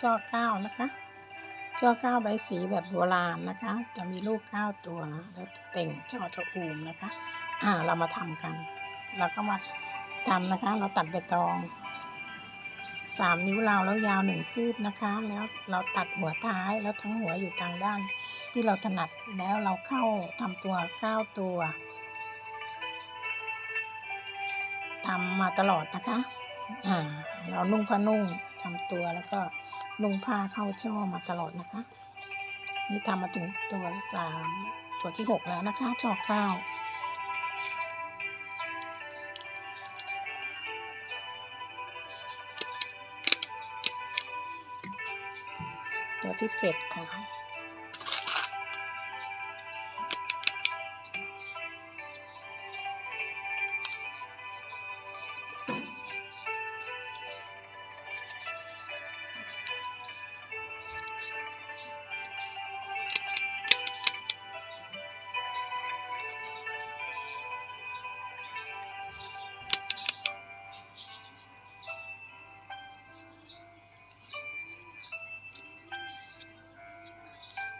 ช่อเก้านะคะช่อเก้าใบสีแบบโบราณนะคะ จะมีลูกเก้าตัวแล้วเต่งช่อชะอูมนะคะ อ่าเรามาทำกัน เราก็มาทำนะคะ เราตัดใบตองสามนิ้วเราแล้วยาวหนึ่งคืบนะคะ แล้วเราตัดหัวท้ายแล้วทั้งหัวอยู่ทางด้าน ที่เราถนัดแล้วเราเข้าทำตัวเก้าตัวทำมาตลอดนะคะ อ่า เรานุ่งผ้านุ่งทำตัวแล้วก็ ลุงผ้าเข้าช่อมาตลอดนะคะ นี่ทำมาถึงตัวสามตัวที่หกแล้วนะคะช่อเก้าตัวที่เจ็ดค่ะ